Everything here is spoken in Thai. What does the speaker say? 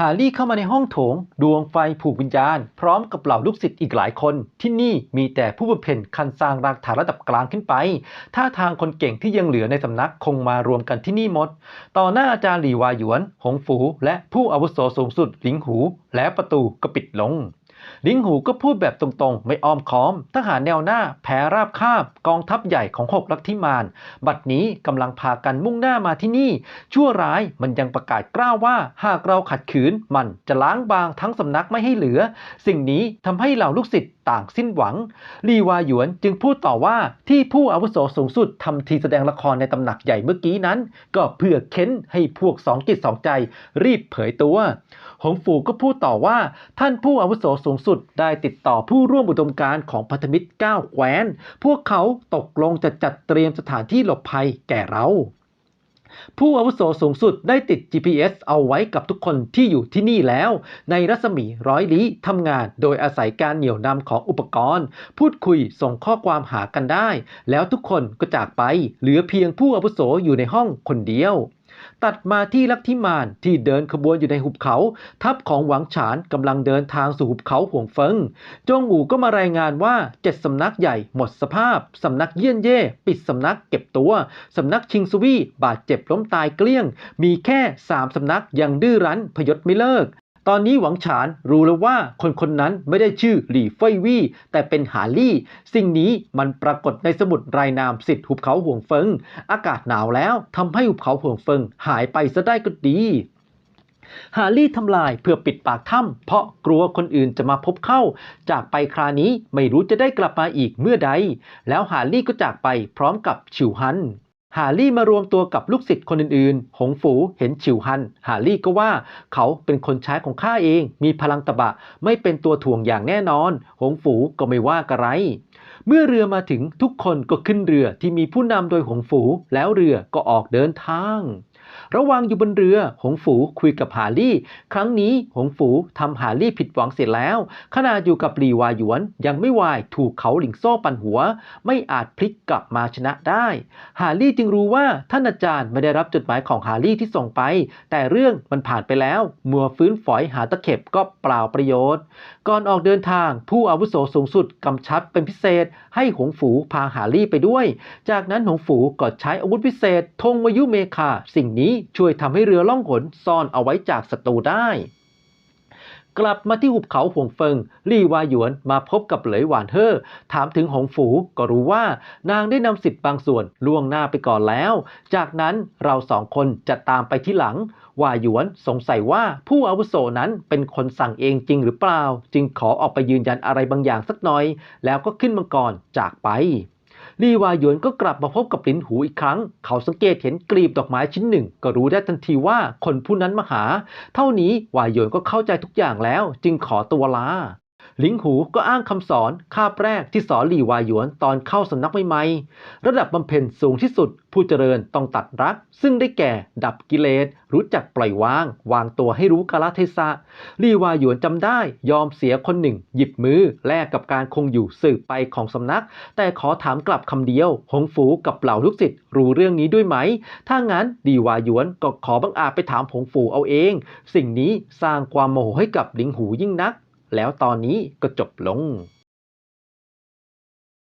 ฮารี่เข้ามาในห้องโถง ดวงไฟผูกวิญญาณ พร้อมกับเหล่าลูกศิษย์อีกหลายคน ที่นี่มีแต่ผู้บำเพ็ญคันสร้างรากฐานระดับกลางขึ้นไปท่าทางคนเก่งที่ยังเหลือในสำนักคงมารวมกันที่นี่หมด ต่อหน้าอาจารย์หลีวาหยวน หงฝู และผู้อาวุโสสูงสุดหลิงหู แล้วประตูก็ปิดลง ลิงหูก็พูดแบบตรงๆ ไม่อ้อมค้อม ทหารแนวหน้าแพ้ราบคาบกองทัพใหญ่ของหกลัทธิมารบัดนี้กำลังพากันมุ่งหน้ามาที่นี่ ชั่วร้ายมันยังประกาศกล้าวว่า หากเราขัดขืนมันจะล้างบางทั้งสำนักไม่ให้เหลือ สิ่งนี้ทำให้เหล่าลูกศิษย์ต่างสิ้นหวัง ลีวาหยวนจึงพูดต่อว่าที่ผู้อาวุโสสูงสุดทำทีแสดงละครในตำหนักใหญ่เมื่อกี้นั้น ก็เพื่อเค้นให้พวกสองจิตสองใจรีบเผยตัว หงฝูก็พูดต่อว่าท่านผู้อาวุโสสูงสุดได้ติดต่อผู้ร่วมอุดมการณ์ของพันธมิตรก้าแคว้น พวกเขาตกลงจะจัดเตรียมสถานที่หลบภัยแก่เราผู้อาวุโสสูงสุดได้ติด GPS เอาไว้กับทุกคนที่อยู่ที่นี่แล้ว ในรัศมีร้อยลี้ทำงานโดยอาศัยการเหนี่ยวนำของอุปกรณ์ พูดคุยส่งข้อความหากันได้ แล้วทุกคนก็จากไป เหลือเพียงผู้อาวุโสอยู่ในห้องคนเดียว ตัดมาที่ลักทิมานที่เดินขบวนอยู่ในหุบเขา ทัพของหวังฉานกำลังเดินทางสู่หุบเขาห่วงเฟิง จงอู่ก็มารายงานว่าเจ็ดสำนักใหญ่หมดสภาพ สำนักเยี่ยนเย่ปิดสำนักเก็บตัว สำนักชิงซุวี่บาดเจ็บล้มตายเกลี้ยง มีแค่สามสำนักยังดื้อรั้นพยศไม่เลิก ตอนนี้หวังฉานรู้แล้วว่าคนคนนั้นไม่ได้ชื่อหลี่เฟยวี่แต่เป็นหาลี่ สิ่งนี้มันปรากฏในสมุดรายนามสิทธิ์หุบเขาห่วงเฟิง อากาศหนาวแล้วทำให้หุบเขาห่วงเฟิงหายไปซะได้ก็ดีฮารี่ทำลายเพื่อปิดปากถ้ำเพราะกลัวคนอื่นจะมาพบเข้า จากไปครานี้ไม่รู้จะได้กลับมาอีกเมื่อใด แล้วฮารี่ก็จากไปพร้อมกับฉิวฮัน ฮารี่มารวมตัวกับลูกศิษย์คนอื่นๆ หงฝูเห็นฉิวฮัน ฮารี่ก็ว่าเขาเป็นคนใช้ของข้าเอง มีพลังตะบะ ไม่เป็นตัวถ่วงอย่างแน่นอน หงฝูก็ไม่ว่ากระไร เมื่อเรือมาถึงทุกคนก็ขึ้นเรือที่มีผู้นำโดยหงฝูแล้วเรือก็ออกเดินทาง ระหว่างอยู่บนเรือ หงฝูคุยกับฮารี่ ครั้งนี้หงฝูทำฮารี่ผิดหวังเสร็จแล้ว ขณะอยู่กับหลีวาหยวนยังไม่วายถูกเขาหลิงโซ่ปันหัว ไม่อาจพลิกกลับมาชนะได้ฮารี่จึงรู้ว่าท่านอาจารย์ไม่ได้รับจดหมายของฮารี่ที่ส่งไป แต่เรื่องมันผ่านไปแล้วมัวฟื้นฝอยหาตะเข็บก็เปล่าประโยชน์ ก่อนออกเดินทางผู้อาวุโสสูงสุดกำชับเป็นพิเศษให้หงฝูพาฮารี่ไปด้วย จากนั้นหงฝูก็ใช้อาวุธพิเศษธงวายุเมคา สิ่งนี้ช่วยทำให้เรือล่องหนซ่อนเอาไว้จากศัตรูได้ กลับมาที่หุบเขาห่วงเฟิงลี่วาหยวนมาพบกับเหลยหวานเฮ่อถามถึงหงฝูก็รู้ว่านางได้นำสิทธิ์บางส่วนล่วงหน้าไปก่อนแล้ว จากนั้นเราสองคนจะตามไปที่หลังวาหยวนสงสัยว่าผู้อาวุโสนั้นเป็นคนสั่งเองจริงหรือเปล่า จึงขอออกไปยืนยันอะไรบางอย่างสักหน่อย แล้วก็ขึ้นมังกรจากไป ลีวาหยวนก็กลับมาพบกับลินหูอีกครั้ง เขาสังเกตเห็นกลีบดอกไม้ชิ้นหนึ่ง ก็รู้ได้ทันทีว่าคนผู้นั้นมาหา เท่านี้วาหยวนก็เข้าใจทุกอย่างแล้ว จึงขอตัวลา ลิงหูก็อ้างคำสอนคาบแรกที่สอนหลี่วาหยวนตอนเข้าสำนักใหม่ๆระดับบำเพ็ญสูงที่สุด ผู้เจริญต้องตัดรัก ซึ่งได้แก่ดับกิเลส รู้จักปล่อยวาง วางตัวให้รู้กาลเทศะหลี่วาหยวนจำได้ ยอมเสียคนหนึ่ง หยิบมือแลกกับการคงอยู่สืบไปของสำนัก แต่ขอถามกลับคำเดียว หงฝูกับเหล่าลูกศิษย์รู้เรื่องนี้ด้วยไหม ถ้างั้นดีวาหยวนก็ขอบังอาจไปถามหงฝูเอาเอง สิ่งนี้สร้างความโมโหให้กับลิงหูยิ่งนัก แล้วตอนนี้ก็จบลง